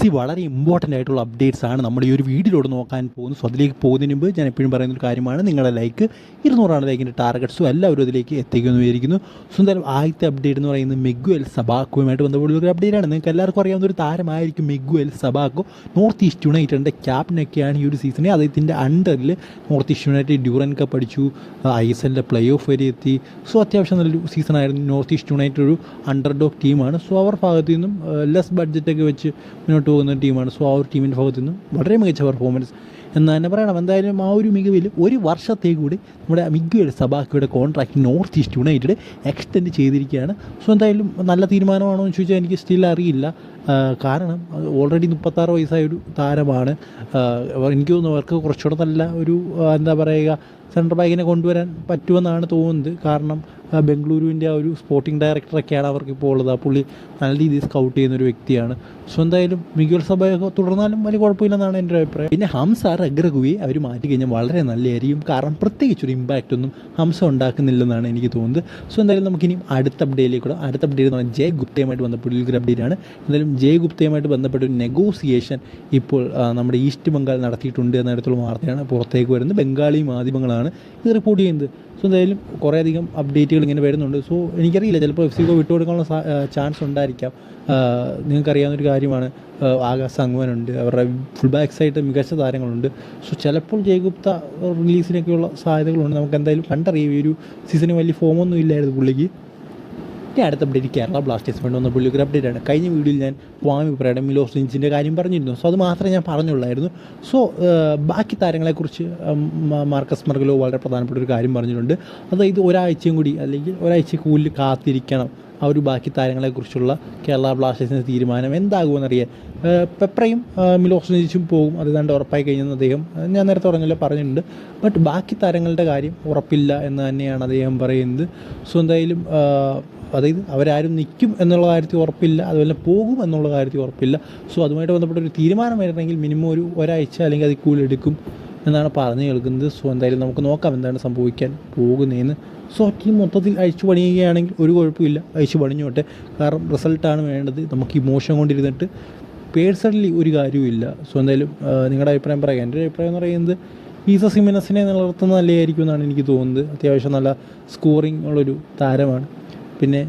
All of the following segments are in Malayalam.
സി വളരെ ഇമ്പോർട്ടന്റ് ആയിട്ടുള്ള അപ്ഡേറ്റ്സ് ആണ് നമ്മൾ ഈ ഒരു വീഡിയോയിലൂടെ നോക്കാൻ പോകുന്നത്. സോ അതിലേക്ക് പോകുന്നതിന് മുമ്പ് ഞാൻ എപ്പോഴും പറയുന്ന ഒരു കാര്യമാണ് നിങ്ങളുടെ ലൈക്ക് ഇരുന്നൂറാണ് ലൈക്കിന്റെ ടാർഗറ്റ്സും എല്ലാവരും അതിലേക്ക് എത്തിക്കുമെന്ന് വിചാരിക്കുന്നു. സോ ആദ്യത്തെ അപ്ഡേറ്റ് എന്ന് പറയുന്നത് മെഗുവൽ സബാക്കുമായിട്ട് ബന്ധപ്പെട്ട ഒരു അപ്ഡേറ്റ് ആണ്. നിങ്ങൾക്ക് എല്ലാവർക്കും അറിയാവുന്ന ഒരു താരമായിരിക്കും മെഗുവൽ സബാക്കോ. നോർത്ത് ഈസ്റ്റ് യുണൈറ്റഡിന്റെ ക്യാപ്റ്റനൊക്കെയാണ് ഈ ഒരു സീസണിൽ അദ്ദേഹത്തിന്റെ അണ്ടറിൽ North East United Durand Cup അടിച്ചു. ഐ എസ് എല്ലിന്റെ പ്ലേ ഓഫ് വരെ എത്തി. സോ അത്യാവശ്യം നല്ലൊരു സീസണായിരുന്നു നോർത്ത് ഈസ്റ്റ് യുണൈറ്റഡ് ഒരു അണ്ടർ ഡോഗ് ടീമാണ് സോ അവർ ഭാഗത്തു നിന്നും ലെസ് ബഡ്ജറ്റൊക്കെ വെച്ച് മുന്നോട്ട് പോകുന്ന ടീമാണ്. സോ ആ ഒരു ടീമിന്റെ ഭാഗത്തു നിന്നും വളരെ മികച്ച പെർഫോമൻസ് എന്ന് തന്നെ പറയണം. എന്തായാലും ആ ഒരു മികവിൽ ഒരു വർഷത്തേക്ക് കൂടി നമ്മുടെ മിഗ്വയുടെ സബാക്കയുടെ contract North East United extend ചെയ്തിരിക്കുകയാണ്. സോ എന്തായാലും നല്ല തീരുമാനമാണോ എന്ന് ചോദിച്ചാൽ എനിക്ക് സ്റ്റിൽ അറിയില്ല. കാരണം ഓൾറെഡി മുപ്പത്താറ് വയസ്സായ ഒരു താരമാണ്. എനിക്ക് തോന്നുന്നു അവർക്ക് കുറച്ചുകൂടെ നല്ല ഒരു എന്താ പറയുക സെൻട്രൽ ബാക്കിനെ കൊണ്ടുവരാൻ പറ്റുമെന്നാണ് തോന്നുന്നത്. കാരണം ബംഗളൂരുവിന്റെ ആ ഒരു സ്പോർട്ടിംഗ് ഡയറക്ടറൊക്കെയാണ് അവർക്ക് ഇപ്പോൾ ഉള്ളത്. ആ പുള്ളി നല്ല രീതിയിൽ സ്കൗട്ട് ചെയ്യുന്ന ഒരു വ്യക്തിയാണ്. സോ എന്തായാലും മിഗുൽ സഭയൊക്കെ തുടർന്നാലും വലിയ കുഴപ്പമില്ലെന്നാണ് എന്റെ അഭിപ്രായം. പിന്നെ ഹംസ റഗ്രഗുയെ അവർ മാറ്റി കഴിഞ്ഞാൽ വളരെ നല്ലതായിരിക്കും. കാരണം പ്രത്യേകിച്ച് ഒരു ഇമ്പാക്റ്റ് ഒന്നും ഹംസ ഉണ്ടാക്കുന്നില്ലെന്നാണ് എനിക്ക് തോന്നുന്നത്. സോ എന്തായാലും നമുക്കിനി അടുത്ത അപ്ഡേറ്റിലേക്ക് കൂടെ അടുത്ത അപ്ഡേറ്റ് എന്ന് പറഞ്ഞാൽ ജയ് ഗുപ്തയുമായിട്ട് ബന്ധപ്പെട്ട ഒരു അപ്ഡേറ്റ് ആണ്. എന്തായാലും ജയ് ഗുപ്തയുമായിട്ട് ബന്ധപ്പെട്ട ഒരു നെഗോസിയേഷൻ ഇപ്പോൾ നമ്മുടെ ഈസ്റ്റ് ബംഗാൾ നടത്തിയിട്ടുണ്ട് എന്നിടത്തുള്ള വാർത്തയാണ് പുറത്തേക്ക് വരുന്നത്. ബംഗാളി മാധ്യമങ്ങളാണ് ഇത് റിപ്പോർട്ട് ചെയ്യുന്നത്. സോ എന്തായാലും കുറേയധികം അപ്ഡേറ്റുകൾ ഇങ്ങനെ വരുന്നുണ്ട്. സോ എനിക്കറിയില്ല ചിലപ്പോൾ എഫ് സിക്കോ വിട്ടുകൊടുക്കാനുള്ള ചാൻസ് ഉണ്ടായിരിക്കാം. നിങ്ങൾക്കറിയാവുന്നൊരു കാര്യമാണ് ആകാശ സംഗ്വനുണ്ട് അവരുടെ ഫുൾ ബാക്സ് ആയിട്ട് മികച്ച താരങ്ങളുണ്ട്. സോ ചിലപ്പോൾ ജയഗുപ്ത റിലീസിനൊക്കെയുള്ള സാധ്യതകളുണ്ട്. നമുക്ക് എന്തായാലും കണ്ടറിയാം ഈ ഒരു സീസണിൽ വലിയ ഫോമൊന്നും ഇല്ലായിരുന്നു പുള്ളിക്ക്. ഇനി അടുത്ത അപ്ഡേറ്റ് കേരള ബ്ലാസ്റ്റേഴ്സ് വേണ്ടി വന്ന പുള്ളിയൊരു അപ്ഡേറ്റ് ആണ്. കഴിഞ്ഞ വീഡിയോയിൽ ഞാൻ സ്വാമി മിലോസ് ഇഞ്ചിന്റെ കാര്യം പറഞ്ഞിരുന്നു. സോ അത് മാത്രമേ ഞാൻ പറഞ്ഞുള്ളായിരുന്നു. സോ ബാക്കി താരങ്ങളെക്കുറിച്ച് മാർക്കസ് മർഗലോ വളരെ പ്രധാനപ്പെട്ട ഒരു കാര്യം പറഞ്ഞിട്ടുണ്ട്. അതായത് ഒരാഴ്ചയും കൂടി അല്ലെങ്കിൽ ഒരാഴ്ച കൂടുതൽ കാത്തിരിക്കണം. ആ ഒരു ബാക്കി താരങ്ങളെക്കുറിച്ചുള്ള കേരള ബ്ലാസ്റ്റേഴ്സിന്റെ തീരുമാനം എന്താകുമെന്നറിയാൻ പെപ്രയും ഏഹ്, മിലോസ് ലിഞ്ചും പോകും. അത് കണ്ട് ഉറപ്പായി കഴിഞ്ഞെന്ന് അദ്ദേഹം ഞാൻ നേരത്തെ പറഞ്ഞല്ലോ പറഞ്ഞിട്ടുണ്ട്. ബട്ട് ബാക്കി താരങ്ങളുടെ കാര്യം ഉറപ്പില്ല എന്ന് തന്നെയാണ് അദ്ദേഹം പറയുന്നത്. സോ എന്തായാലും അതായത് അവരാരും നിൽക്കും എന്നുള്ള കാര്യത്തിൽ ഉറപ്പില്ല അതുപോലെ പോകും എന്നുള്ള കാര്യത്തിൽ ഉറപ്പില്ല. സോ അതുമായിട്ട് ബന്ധപ്പെട്ട ഒരു തീരുമാനം വരണമെങ്കിൽ മിനിമം ഒരു ഒരാഴ്ച അല്ലെങ്കിൽ അതിൽ കൂടുതൽ എടുക്കും എന്നാണ് പറഞ്ഞു കേൾക്കുന്നത്. സോ എന്തായാലും നമുക്ക് നോക്കാം എന്താണ് സംഭവിക്കാൻ പോകുന്നതെന്ന്. സോ ടീം മൊത്തത്തിൽ അഴിച്ചു പണിയുകയാണെങ്കിൽ ഒരു കുഴപ്പമില്ല. അഴിച്ചു പണിഞ്ഞോട്ടെ. കാരണം റിസൾട്ടാണ് വേണ്ടത്. നമുക്ക് ഇമോഷൻ കൊണ്ടിരുന്നിട്ട് പേഴ്സണലി ഒരു കാര്യവുമില്ല. സോ എന്തായാലും നിങ്ങളുടെ അഭിപ്രായം പറയാം. എന്റെ അഭിപ്രായം എന്ന് പറയുന്നത് ഈസ സിമിനസിനെ നിലനിർത്തുന്നത് നല്ലതായിരിക്കും എന്നാണ് എനിക്ക് തോന്നുന്നത്. അത്യാവശ്യം നല്ല സ്കോറിംഗ് ഉള്ളൊരു താരമാണ്. പിന്നെ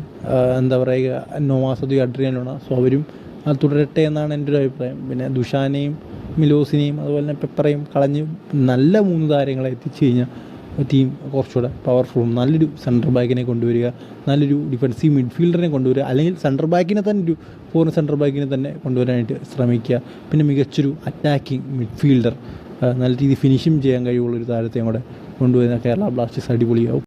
എന്താ പറയുക നോവാസദു അഡ്രിയനോണ. സോ അവരും അത് തുടരട്ടെ എന്നാണ് എന്റെ ഒരു അഭിപ്രായം. പിന്നെ ദുഷാനെയും മിലോസിനെയും അതുപോലെ തന്നെ പെപ്പറയും കളഞ്ഞ് നല്ല മൂന്ന് താരങ്ങളെ എത്തിച്ചു കഴിഞ്ഞാൽ ടീം കുറച്ചുകൂടെ പവർഫുള്ളും നല്ലൊരു സെന്റർ ബാക്കിനെ കൊണ്ടുവരിക നല്ലൊരു ഡിഫൻസീവ് മിഡ്ഫീൽഡറിനെ കൊണ്ടുവരിക അല്ലെങ്കിൽ സെന്റർ ബാക്കിനെ തന്നെ ഒരു ഫോറിൻ സെന്റർ ബാക്കിനെ തന്നെ കൊണ്ടുവരാനായിട്ട് ശ്രമിക്കുക. പിന്നെ മികച്ചൊരു അറ്റാക്കിംഗ് മിഡ്ഫീൽഡർ നല്ല രീതിയിൽ ഫിനിഷിങ് ചെയ്യാൻ കഴിവുള്ളൊരു താരത്തെയും കൂടെ കൊണ്ടുവരുന്ന കേരള ബ്ലാസ്റ്റേഴ്സ് അടിപൊളിയാവും.